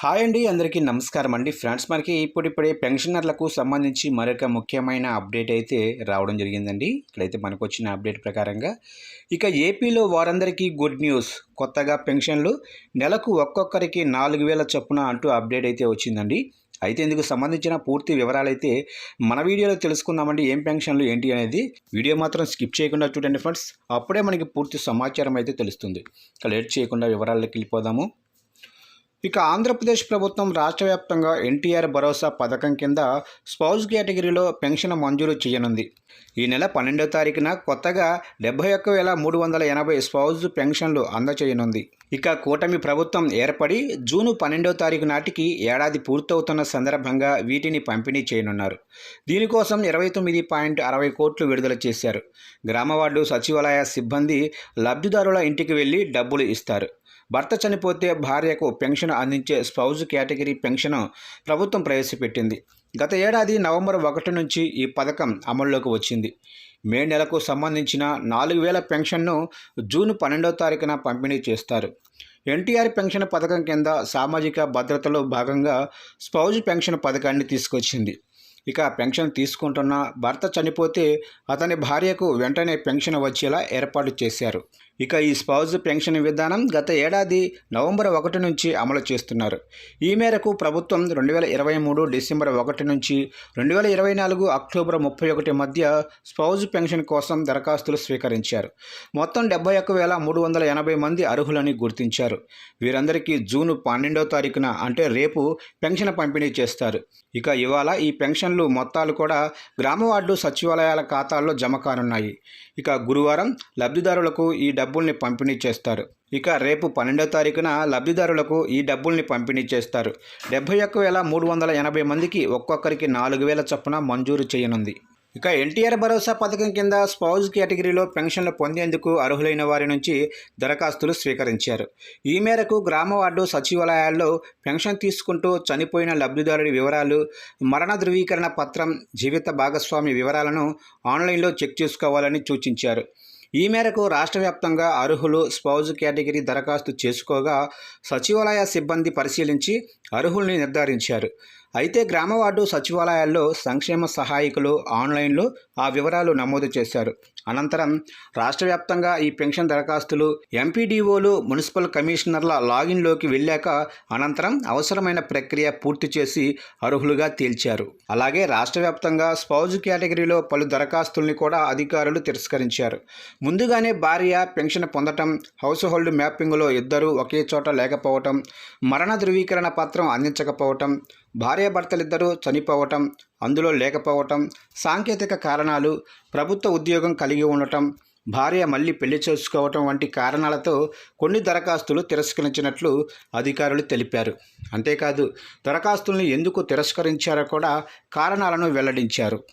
Hi అండి అందరికీ నమస్కారం అండి. ఫ్రెండ్స్ మనకి ఇప్పుడిప్పుడే పెన్షనర్లకు సంబంధించి మరొక ముఖ్యమైన అప్డేట్ అయితే రావడం జరిగిందండి. ఇక్కడైతే మనకు వచ్చిన అప్డేట్ ప్రకారంగా ఇక ఏపీలో వారందరికీ గుడ్ న్యూస్. కొత్తగా పెన్షన్లు నెలకు ఒక్కొక్కరికి నాలుగు వేల చొప్పున అంటూ అప్డేట్ అయితే వచ్చిందండి. అయితే ఇందుకు సంబంధించిన పూర్తి వివరాలు అయితే మన వీడియోలో తెలుసుకుందామండి. ఏం పెన్షన్లు ఏంటి అనేది వీడియో మాత్రం స్కిప్ చేయకుండా చూడండి ఫ్రెండ్స్. అప్పుడే మనకి పూర్తి సమాచారం అయితే తెలుస్తుంది. ఇక లేట్ చేయకుండా వివరాల్లోకి వెళ్ళిపోదాము. ఇక ఆంధ్రప్రదేశ్ ప్రభుత్వం రాష్ట్ర వ్యాప్తంగా ఎన్టీఆర్ భరోసా పథకం కింద స్పౌజ్ కేటగిరీలో పెన్షన్ మంజూరు చేయనుంది. ఈ నెల పన్నెండో తారీఖున కొత్తగా డెబ్బై ఒక్క వేల మూడు వందల ఎనభై స్పౌజ్ పెన్షన్లు అందచేయనుంది. ఇక కూటమి ప్రభుత్వం ఏర్పడి జూను పన్నెండో తారీఖు నాటికి ఏడాది పూర్తవుతున్న సందర్భంగా వీటిని పంపిణీ చేయనున్నారు. దీనికోసం ఇరవై తొమ్మిది పాయింట్ అరవై కోట్లు విడుదల చేశారు. గ్రామ వార్డు సచివాలయ సిబ్బంది లబ్ధిదారుల ఇంటికి వెళ్ళి డబ్బులు ఇస్తారు. భర్త చనిపోతే భార్యకు పెన్షన్ అందించే స్పౌజ్ కేటగిరీ పెన్షన్ ప్రభుత్వం ప్రవేశపెట్టింది. గత ఏడాది నవంబర్ ఒకటి నుంచి ఈ పథకం అమల్లోకి వచ్చింది. మే నెలకు సంబంధించిన నాలుగు వేల పెన్షన్ను జూన్ పన్నెండవ తారీఖున పంపిణీ చేస్తారు. ఎన్టీఆర్ పెన్షన్ పథకం కింద సామాజిక భద్రతలో భాగంగా స్పౌజ్ పెన్షన్ పథకాన్ని తీసుకొచ్చింది. ఇక పెన్షన్ తీసుకుంటున్న భర్త చనిపోతే అతని భార్యకు వెంటనే పెన్షన్ వచ్చేలా ఏర్పాటు చేశారు. ఇక ఈ స్పౌజ్ పెన్షన్ విధానం గత ఏడాది నవంబర్ ఒకటి నుంచి అమలు చేస్తున్నారు. ఈ మేరకు ప్రభుత్వం రెండు వేల ఇరవై మూడు డిసెంబర్ ఒకటి నుంచి రెండు వేల ఇరవై నాలుగు అక్టోబర్ ముప్పై ఒకటి మధ్య స్పౌజ్ పెన్షన్ కోసం దరఖాస్తులు స్వీకరించారు. మొత్తం డెబ్బై ఒక్క వేల మూడు వందల ఎనభై మంది అర్హులని గుర్తించారు. వీరందరికీ జూన్ పన్నెండవ తారీఖున అంటే రేపు పెన్షన్ పంపిణీ చేస్తారు. ఇక ఇవాళ ఈ పెన్షన్లు మొత్తాలు కూడా గ్రామ వార్డు సచివాలయాల ఖాతాల్లో జమ కానున్నాయి. ఇక గురువారం లబ్ధిదారులకు ఈ డబ్బుల్ని పంపిణీ చేస్తారు. ఇక రేపు పన్నెండో తారీఖున లబ్ధిదారులకు ఈ డబ్బుల్ని పంపిణీ చేస్తారు. డెబ్బై ఒక్క వేల మూడు వందల ఎనభై మందికి ఒక్కొక్కరికి నాలుగు వేల చొప్పున మంజూరు చేయనుంది. ఇక ఎన్టీఆర్ భరోసా పథకం కింద స్పౌజ్ కేటగిరీలో పెన్షన్లు పొందేందుకు అర్హులైన వారి నుంచి దరఖాస్తులు స్వీకరించారు. ఈ మేరకు గ్రామ వార్డు సచివాలయాల్లో పెన్షన్ తీసుకుంటూ చనిపోయిన లబ్ధిదారుడి వివరాలు మరణ ధృవీకరణ పత్రం జీవిత భాగస్వామి వివరాలను ఆన్లైన్లో చెక్ చేసుకోవాలని సూచించారు. ఈ మేరకు రాష్ట్ర వ్యాప్తంగా అర్హులు స్పౌజ్ కేటగిరీ దరఖాస్తు చేసుకోగా సచివాలయ సిబ్బంది పరిశీలించి అర్హుల్ని నిర్ధారించారు. అయితే గ్రామ వార్డు సచివాలయాల్లో సంక్షేమ సహాయకులు ఆన్లైన్లో ఆ వివరాలు నమోదు చేశారు. అనంతరం రాష్ట్ర వ్యాప్తంగా ఈ పెన్షన్ దరఖాస్తులు ఎంపీడీఓలు మున్సిపల్ కమిషనర్ల లాగిన్లోకి వెళ్ళాక అనంతరం అవసరమైన ప్రక్రియ పూర్తి చేసి అర్హులుగా తేల్చారు. అలాగే రాష్ట్ర వ్యాప్తంగా స్పౌజ్ కేటగిరీలో పలు దరఖాస్తుల్ని కూడా అధికారులు తిరస్కరించారు. ముందుగానే భార్య పెన్షన్ పొందటం హౌస్ హోల్డ్ మ్యాపింగ్లో ఇద్దరు ఒకే చోట లేకపోవటం మరణ ధృవీకరణ పత్రం అందించకపోవటం భార్యాభర్తలిద్దరూ చనిపోవటం అందులో లేకపోవటం సాంకేతిక కారణాలు ప్రభుత్వ ఉద్యోగం కలిగి ఉండటం భార్య మళ్ళీ పెళ్ళి చేసుకోవటం వంటి కారణాలతో కొన్ని దరఖాస్తులు తిరస్కరించినట్లు అధికారులు తెలిపారు. అంతేకాదు దరఖాస్తులను ఎందుకు తిరస్కరించారో కూడా కారణాలను వెల్లడించారు.